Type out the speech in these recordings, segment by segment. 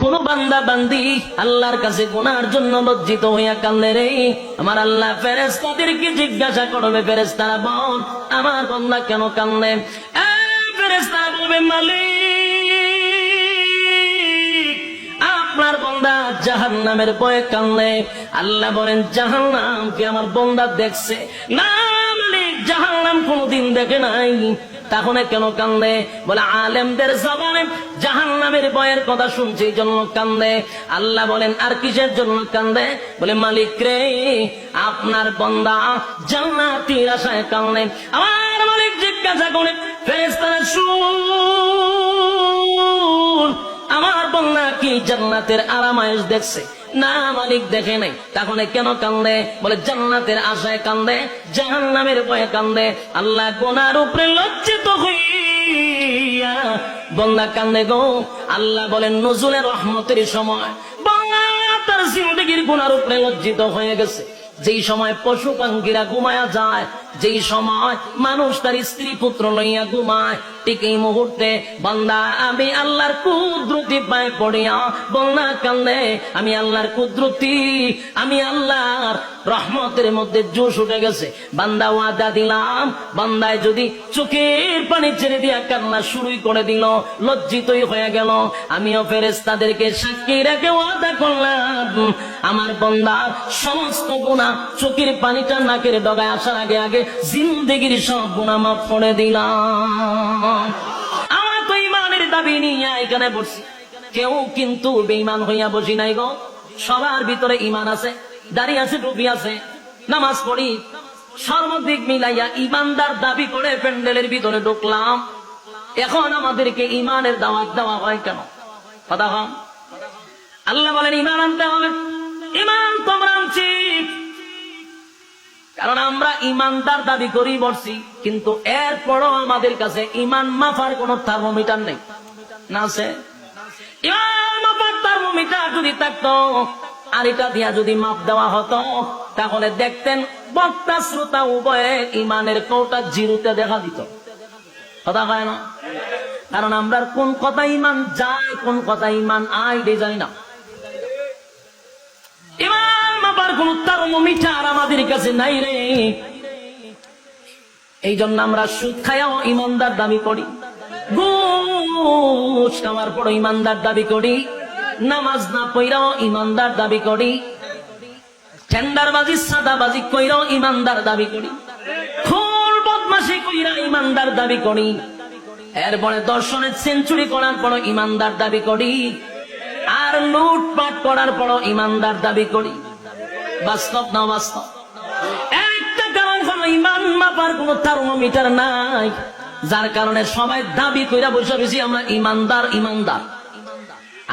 কোন বান্দা বান্দি আল্লাহর কাছে গুনার জন্য লজ্জিত হইয়া কান্দে রে। আমার আল্লাহ ফেরেস্তাদেরকে জিজ্ঞাসা করবে ফেরেস্তারা বল, আমার বান্দা কেন কান্দে? ফেরেস্তারা বলবে আপনার বন্দা জাহান নামের বয়ে কান্দে। আল্লাহ বলেন জাহান নামকে আমার বন্দা দেখছে। না জাহান নাম কোনদিন দেখে নাই। তাহলে কেন কান্দে? বলে, আলেমদের জবানে জাহান নামের বয়ের কথা শুনছে জন্য কান্দে। আল্লাহ বলেন, আর কিসের জন্য কান্দে? বলে, মালিক রে, আপনার বন্দা জান্নাতির আশায় কান্দে। আমার মালিক জিজ্ঞাসা করে, ফেরেশতারা, শুন, আমার বন্যা কি জান্নাতের আরামায়েশ দেখছে? না, মালিক দেখে নাই। তখন কেন কান্দে? বলে, জান্নাতের আশায় কান্দে জাহান নামের ভয়ে কান্দে। আল্লাহ গোনার উপরে লজ্জিত হইয়া বন্দা কান্দে গো। আল্লাহ বলেন নজুলের রহমতের সময় গুনার উপরে লজ্জিত হয়ে গেছে। যেই সময় পশু পাঙ্কিরা ঘুমায়া যায় যেই সময় মানুষ তার স্ত্রী পুত্র লইয়া ঘুমায়, ঠিক এই মুহূর্তে বান্দা, আমি আল্লাহর কুদরতি পায়ে পড়িয়া বন্যা কান্দে, আমি আল্লাহর কুদরতি, আমি আল্লাহর রহমতের মধ্যে জোশ উঠে গেছে। বান্দা ওয়াদা দিলাম, বান্দায় যদি চোখের পানি ছেড়ে দিয়া কান্না শুরুই করে দিল, লজ্জিতই হয়ে গেল। আমিও ফেরেস্তাদেরকে সাক্ষী রেখে ওয়াদা করলাম। আমার বন্দার সমস্ত গুণা চোখের পানিটা নাকের ডগায় আসার আগে আগে জিন্দগির সব গুণা মাফ করে দিলাম। আমার তো ইমানের দাবি নিয়ে এখানে বসছি। কেউ কিন্তু বেইমান হইয়া বসি নাই গো। সবার ভিতরে ইমান আছে দাঁড়িয়ে আছে, টুপি আছে, নামাজ পড়ি। সর্বদিক মিলাইয়া ইমানদার দাবি করে প্যান্ডেলের ভিতরে ঢুকলাম। এখন আমাদেরকে ইমানের দাওয়াত দেওয়া হয় কেন? কথা হন আল্লাহ বলেন ইমান আনতে হবে। ইমান তোমরা আনছি। কারণ আমরা ইমানদার দাবি করি বসছি কিন্তু এরপরও আমাদের কাছে ইমান মাফার কোন থার্মোমিটার নেই। না আছে? ইমান মাপার থার্মোমিটার যদি থাকতো, আর এটা দিয়া যদি মাপ দেওয়া হতো, তাহলে দেখতেন বক্তা শ্রোতা উভয়ে ইমানের কৌটা জিরোতে দেখা দিত। কথা হয় না? কারণ আমরা কোন কথা ইমান যায়, কোন কথা ইমান এটাই জানি না। কোন থার্মোমিটার আমাদের কাছে নাই রে। এই জন্য আমরা সুদ খায়াও ইমানদার দাবি করি। ঘুষ খাওয়ার পর ইমানদার দাবি করি। নামাজ না পইরাও ইমানদার দাবি করি। কইরাও ইমানদার দাবি করি। খোল বদমাসি কইরা ইমানদার দাবি করি। এরপরে দর্শনের সেঞ্চুরি করার পর ইমানদার দাবি করি। আর লুটপাট করার পর ইমানদার দাবি করি। বাস্তব না বাস্তব একটা কারণ হলো ইমান মাপার কোন থার্মোমিটার নাই, যার কারণে সবাই দাবি কইরা বসে বেশি আমরা ইমানদার ইমানদার।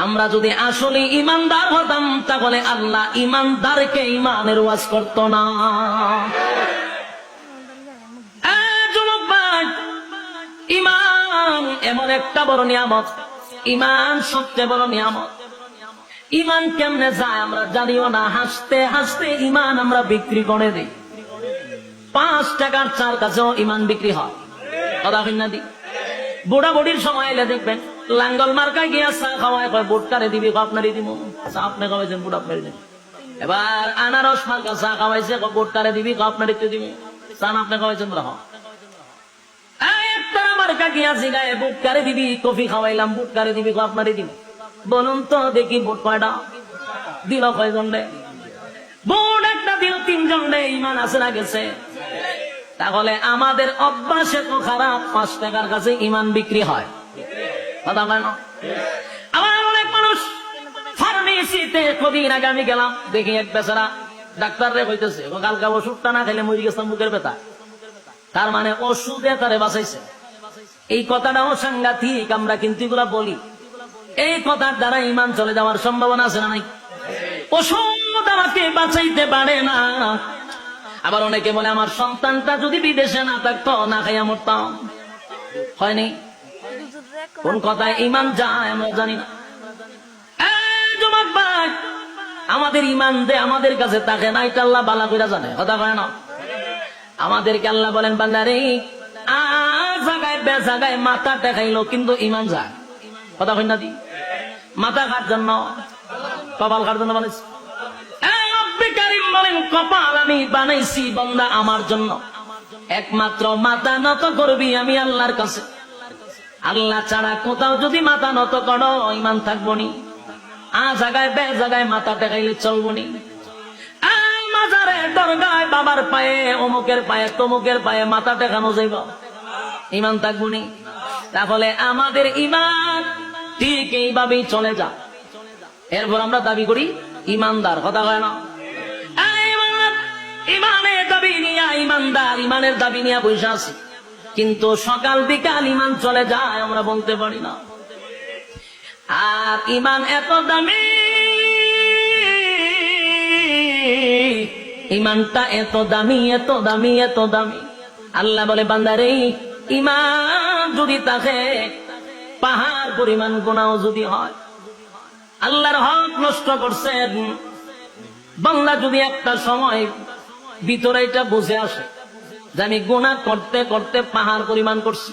আমরা যদি আসলে ইমানদার হতাম, তাহলে আল্লাহ ইমানদারকে ইমানের ওয়াজ করতো না। ইমান এমন একটা বড় নিয়ামত, ইমান সবচেয়ে বড় নিয়ামত। ইমান কেমনে যায় আমরা জানিও না। হাসতে হাসতে ইমান আমরা বিক্রি করে দিই। পাঁচ টাকার চার কাছেও ইমান বিক্রি হয়। কথা না দি? বুড়া বুড়ির সময় এলে দেখবেন, লাঙ্গল মার্কায় গিয়া চা খাওয়ায় কয় বুট কারে দিবি আপনারই দিব চা আপনি খাওয়াইছেন বুট আপনারই দিবি এবার আনারস মার্কা চা খাওয়াইছে বুট কারে দিবি আপনারই তো দিবি চা আপনি খাওয়াইছেন বলে হ্যাঁ। একটা মার্কা গিয়া জিগায় বুট কারে দিবি, কফি খাওয়াইলাম বুট কারে দিবি আপনারই দিব বলুন তো, দেখি বুট কয়টা? দিল কয়জন রে একটা দিল তিনজন রে ইমান আছে না গেছে? তাহলে আমাদের অভ্যাসে তো খারাপ, পাঁচ টাকার কাছে ইমান বিক্রি হয়। কথা বলে না? আমার অনেক মানুষ, ফার্মেসিতে কদিন আগে আমি গেলাম, দেখি এক বেচারা ডাক্তার রে কইতেছে কালকা ওষুধটা না খেলে মরি গেছিলাম বুকের ব্যথা। তার মানে ওষুধে তারে বাঁচাইছে। এই কথাটাও সাংঘাতিক, আমরা কিন্তু এগুলা বলি। এই কথার দ্বারা ইমান চলে যাওয়ার সম্ভাবনা আছে না নাই? ওষুধ আমাকে বাঁচাইতে পারে না। আবার অনেকে বলে, আমার সন্তানটা যদি বিদেশে না থাকতো, না খাইয়া মরতাম। হয়নি কোন কথায় ইমান যায় আমরা জানি না। আমাদের ইমান দে আমাদের কাছে থাকে না, এটা আল্লাহ বালা করে জানে। কথা কয় না? আমাদেরকে আল্লাহ বলেন, বান্দারে, আ, জাগায়, বে জাগায় মাথা দেখাইলো কিন্তু ইমান যায়। কথা কই না দি? মাথা খার জন্য কপাল খার জন্য বানাইছি। কপাল আমি বানাইছি বন্দা আমার জন্য। একমাত্র মাথা নত করবি আমি আল্লাহর কাছে। আল্লাহ ছাড়া কোথাও যদি মাথা নত করো ইমান থাকব নি। আ জায়গায়, বে জায়গায় মাথা টেকাইলে চলবো নি। মাজারে, দরগায়, বাবার পায়ে, অমুকের পায়ে, তমুকের পায়ে মাথা টেকানো যাইব। ইমান থাকব নি। তাহলে আমাদের ইমান ঠিক এইভাবেই চলে যা। এরপর আমরা দাবি করি, ইমানদার, কথা কয় না? ইমানের দাবি নিয়া, ইমানদার, ইমানের দাবি নিয়ে আছি। কিন্তু সকাল বিকাল ইমান চলে যায়, আমরা বলতে পারি না। আর ইমান এত দামি, ইমানটা এত দামি এত দামি এত দামি। আল্লাহ বলে, বান্দারে, ইমান যদি থাকে পাহাড় পরিমাণ গোনাও যদি হয়, আল্লাহর হক নষ্ট করছেন, বাংলা যদি একটা সময় ভিতরে এটা বুঝে আসে যে আমি গোনা করতে করতে পাহাড় পরিমাণ করছি।